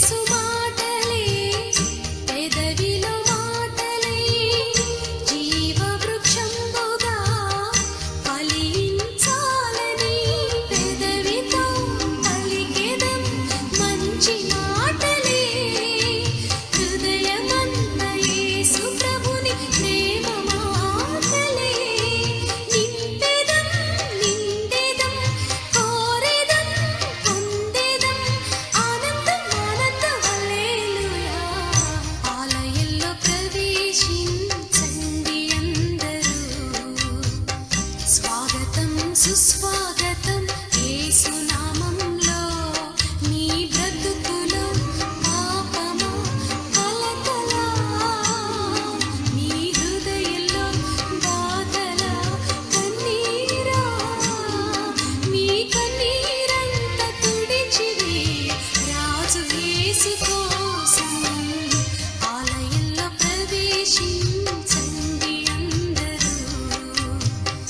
苏巴 స్వాగతం సుస్వాగతం